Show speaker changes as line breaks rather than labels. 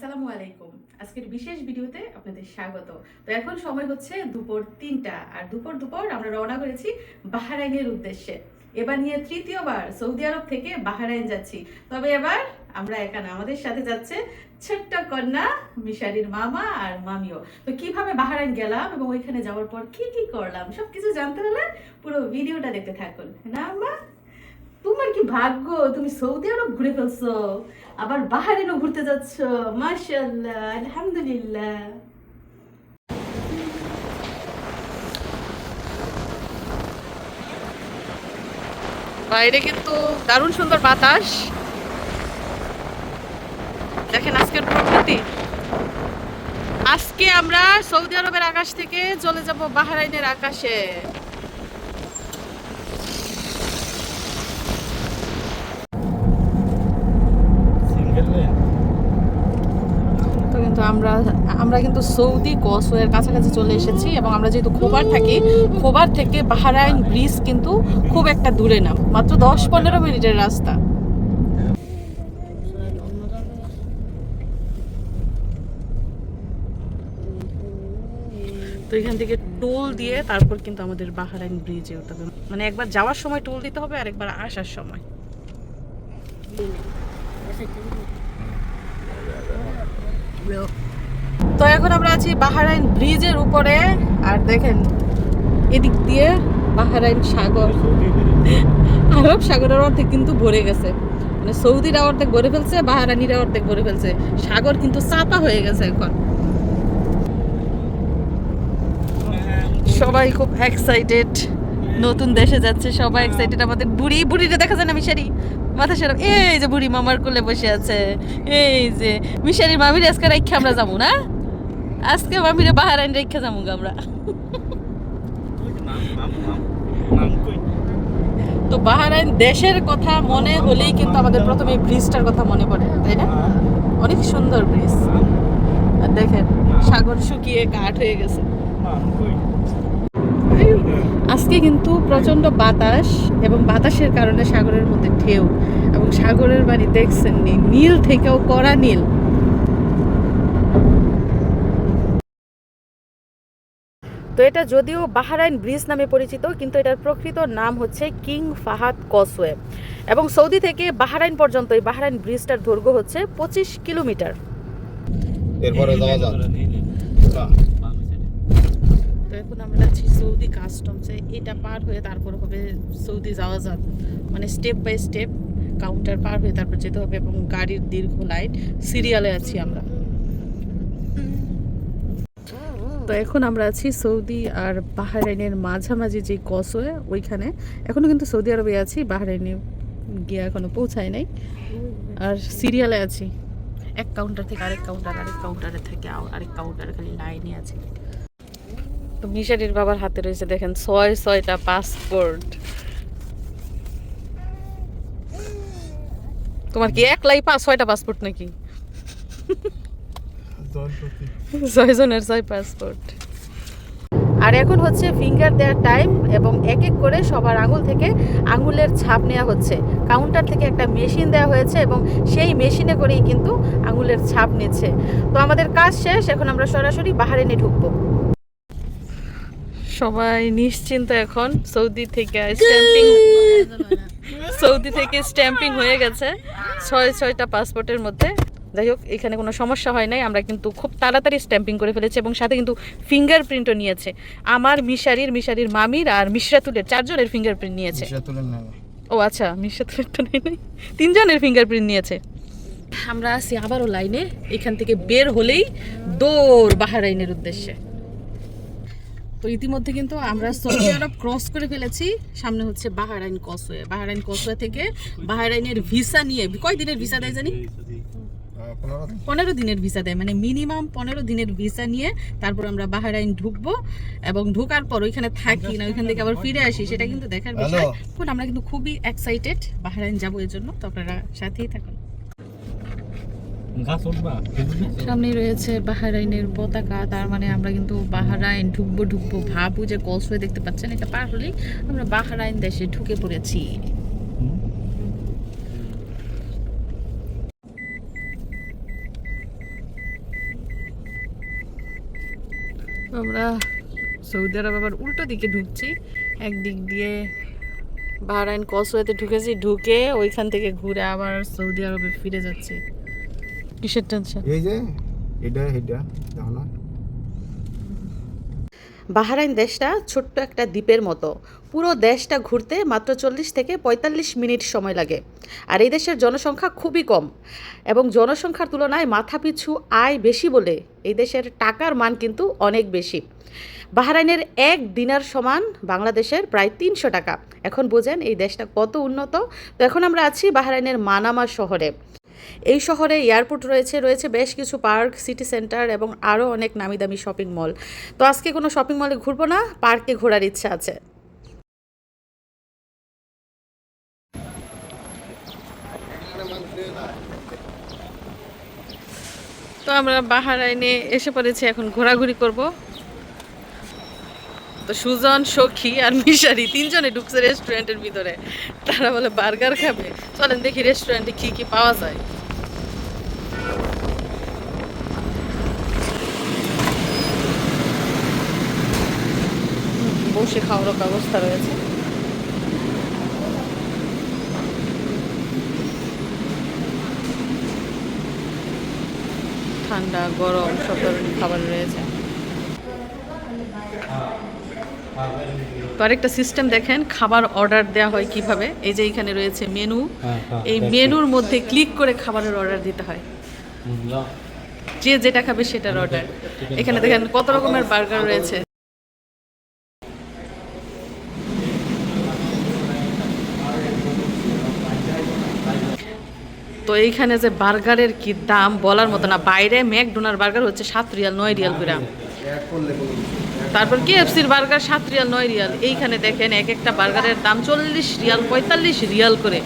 আসসালামু আলাইকুম। আজকের বিশেষ ভিডিওতে আপনাদের স্বাগত। তো এখন সময় হচ্ছে দুপুর তিনটা, আর দুপুর দুপুর আমরা রওনা করেছি বাহারাইনের উদ্দেশ্যে। এবার নিয়ে তৃতীয়বার সৌদি আরব থেকে বাহারাইন যাচ্ছি। তবে এবার আমরা একা না আমাদের সাথে যাচ্ছে ছোট্ট কন্যা মিশারির মামা আর মামিও। তো কীভাবে বাহারাইন গেলাম এবং ওইখানে যাওয়ার পর কি কি করলাম, সবকিছু জানতে হলে পুরো ভিডিওটা দেখতে থাকুন। না আম্মা তোমার কি ভাগ্য? তুমি সৌদি আরব ঘুরে ফেলছো। আবার বাহারিনও ঘুরতে যাচ্ছ। মাশাআল্লাহ, আলহামদুলিল্লাহ। বাইরে কিন্তু দারুণ সুন্দর বাতাস। দেখেন আজকের প্রকৃতি। আজকে আমরা সৌদি আরবের আকাশ থেকে চলে যাব বাহারাইনের আকাশে
সিঙ্গেল লেন
তো কিন্তু আমরা আমরা কিন্তু সৌদি কসওয়ের কাছাকাছি চলে এসেছি এবং আমরা যেহেতু খোবার থাকি খোবার থেকে বাহারাইন ব্রিজ কিন্তু খুব একটা দূরে না মাত্র দশ পনেরো মিনিটের রাস্তা। তো এখান থেকে টোল দিয়ে তারপর কিন্তু আমাদের বাহারাইন ব্রিজে উঠতে হবে। মানে একবার যাওয়ার সময় টোল দিতে হবে আর একবার আসার সময়। তো এখন আমরা আছি বাহারাইন ব্রিজের উপরে। আর দেখেন, এদিক দিয়ে বাহারাইন সাগর। আরব সাগরের অর্ধেক কিন্তু ভরে গেছে। মানে সৌদিরা অর্ধেক ভরে ফেলছে বাহারানিরা অর্ধেক ভরে ফেলছে। সাগর কিন্তু চাপা হয়ে গেছে এখন। সবাই খুব এক্সাইটেড নতুন দেশে যাচ্ছে, সবাই এক্সাইটেড আমাদের বুড়ি বুড়িটা দেখা যায় না, মিশারি? মাথা সেরম। এই যে বুড়ি মামার কোলে বসে আছে। এই যে মিশারির মামির আজকে রেখে আমরা যাব না? আজকে মামিরে বাহারাইন রেখে যাব আমরা। তো বাহারাইন দেশের কথা মনে হলেই কিন্তু আমাদের প্রথমে ব্রিজটার কথা মনে পড়ে, তাই না? অনেক সুন্দর ব্রিজ আর দেখেন, সাগর শুকিয়ে কাঠ হয়ে গেছে। আজকে কিন্তু প্রচণ্ড বাতাস এবং বাতাসের কারণে সাগরের মধ্যে ঢেউ এবং সাগরের বাড়ি দেখছেন নীল থেকেও কড়া নীল। তো এটা যদিও বাহারাইন ব্রিজ নামে পরিচিত কিন্তু এটার প্রকৃত নাম হচ্ছে কিং ফাহাদ কসওয়ে। এবং সৌদি থেকে বাহারাইন পর্যন্ত এই বাহারাইন ব্রিজটার দৈর্ঘ্য হচ্ছে পঁচিশ কিলোমিটার।
এরপরে যাওয়া যাক।
তো এখন আমরা আছি সৌদি কাস্টমসে এটা পার হয়ে তারপর হবে সৌদি যাওয়া যাক। মানে স্টেপ বাই স্টেপ কাউন্টার পার হয়ে তারপর যেতে হবে এবং গাড়ির দীর্ঘ লাইন সিরিয়ালে আছি আমরা। তো এখন আমরা আছি সৌদি আর বাহরাইনের মাঝামাঝি যে কসওয়ে, ওইখানে। এখনও কিন্তু সৌদি আরবে আছি, বাহরাইনে গিয়ে এখনও পৌঁছায় নাই। আর সিরিয়ালে আছি। এক কাউন্টার থেকে আরেক কাউন্টার আরেক কাউন্টারে থেকে আরেক কাউন্টার খালি লাইনে আছে। তো মিশারির বাবার হাতে রয়েছে দেখেন ছয় ছয়টা পাসপোর্ট তোমার কি একলাই পাঁচ ছয়টা পাসপোর্ট নাকি?
দলপতি
ছয় জনের ছয় পাসপোর্ট। আর এখন হচ্ছে ফিঙ্গার দেওয়ার টাইম এবং এক এক করে সবার আঙুল থেকে আঙুলের ছাপ নেওয়া হচ্ছে। কাউন্টার থেকে একটা মেশিন দেওয়া হয়েছে এবং সেই মেশিনে করেই কিন্তু আঙুলের ছাপ নিচ্ছে। তো আমাদের কাজ শেষ এখন আমরা সরাসরি বাহারেনে ঢুকবো। সবাই নিশ্চিন্ত এখন সৌদি থেকে স্ট্যাম্পিং সৌদি থেকে স্ট্যাম্পিং হয়ে গেছে। ছয় ছয়টা পাসপোর্টের মধ্যে। যাই হোক এখানে কোনো সমস্যা হয় নাই। আমরা কিন্তু খুব তাড়াতাড়ি স্ট্যাম্পিং করে ফেলেছি এবং সাথে কিন্তু ফিঙ্গারপ্রিন্টও নিয়েছে। আমার মিশারির মিশারির মামির আর মিশরাতুলের চারজনের ফিঙ্গারপ্রিন্ট নিয়েছে। ও আচ্ছা মিশরাতুলের তো নেই নাই। তিনজনের ফিঙ্গারপ্রিন্ট নিয়েছে। আমরা আছি আবারও লাইনে। এখান থেকে বের হলেই দৌড় বাহারাইনের উদ্দেশ্যে। তো ইতিমধ্যে কিন্তু আমরা সৌদি আরব ক্রস করে ফেলেছি। সামনে হচ্ছে বাহারাইন কসওয়ে বাহারাইন কসওয়ে থেকে বাহারাইনের ভিসা নিয়ে কয় দিনের ভিসা দেয় জানি?
পনেরো
দিনের ভিসা দেয় মানে মিনিমাম পনেরো দিনের ভিসা নিয়ে তারপর আমরা বাহারাইন ঢুকবো এবং ঢোকার পর ওইখানে থাকি না ওইখান থেকে আবার ফিরে আসি সেটা কিন্তু দেখার বিষয়। এখন আমরা কিন্তু খুবই এক্সাইটেড বাহারাইন যাব এর জন্য তো আপনারা সাথেই থাকুন। সামনেই রয়েছে বাহারাইনের পতাকা তার মানে আমরা কিন্তু বাহারাইন ঢুকবো ঢুকবো ভাবু যে কসওয়ে দেখতে পাচ্ছেন এটা পার হলেই আমরা বাহারাইন দেশে ঢুকে পড়েছি। আমরা সৌদি আরব আবার উল্টো দিকে ঢুকছি। একদিক দিয়ে বাহরাইন কসওয়েতে ঢুকেছি ঢুকে ওইখান থেকে ঘুরে আবার সৌদি আরবে ফিরে যাচ্ছি। কিসের টেনশন
এই যে এটা এটা
বাহরাইন দেশটা ছোট্ট একটা দ্বীপের মতো। পুরো দেশটা ঘুরতে মাত্র চল্লিশ থেকে পঁয়তাল্লিশ মিনিট সময় লাগে। আর এই দেশের জনসংখ্যা খুবই কম এবং জনসংখ্যার তুলনায় মাথাপিছু আয় বেশি বলে এই দেশের টাকার মান কিন্তু অনেক বেশি। বাহরাইনের এক দিনার সমান বাংলাদেশের প্রায় তিনশো টাকা। এখন বোঝেন এই দেশটা কত উন্নত। তো এখন আমরা আছি বাহরাইনের মানামা শহরে। এই শহরে এয়ারপোর্ট রয়েছে রয়েছে বেশ কিছু পার্ক, সিটি সেন্টার এবং আরও অনেক নামি দামি শপিং মল। তো আজকে কোনো শপিং মলে ঘুরবো না, পার্কে ঘোরার ইচ্ছা আছে। তো আমরা বাহারাইনে এসে পড়েছি, এখন ঘোরাঘুরি করব। তো সুজন, সখী আর মিশারি তিনজনে ঢুকছে রেস্টুরেন্টের ভিতরে। তারা বলে, বার্গার খাবে? চলেন দেখি রেস্টুরেন্টে কি কি পাওয়া যায়। বসে খাওয়ারও ব্যবস্থা রয়েছে। ঠান্ডা গরম সব ধরনের খাবার রয়েছে। তো আরেকটা সিস্টেম দেখেন খাবার অর্ডার দেওয়া হয় কীভাবে? এই যে এখানে রয়েছে মেনু
হ্যাঁ, হ্যাঁ,
এই মেনুর মধ্যে ক্লিক করে খাবারের অর্ডার দিতে হয়। যে যেটা খাবে সেটার অর্ডার এখানে দেখেন কত রকমের বার্গার রয়েছে। এইখানে যে বার্গারের কি দাম বলার মতো না। বাইরে ম্যাকডোনার বার্গার হচ্ছে সাত রিয়াল, নয় রিয়াল গ্রাম তারপর কে কেএফসির বার্গার সাত রিয়াল, নয় রিয়াল। এইখানে দেখেন এক একটা বার্গারের দাম চল্লিশ রিয়াল, পঁয়তাল্লিশ রিয়াল করে।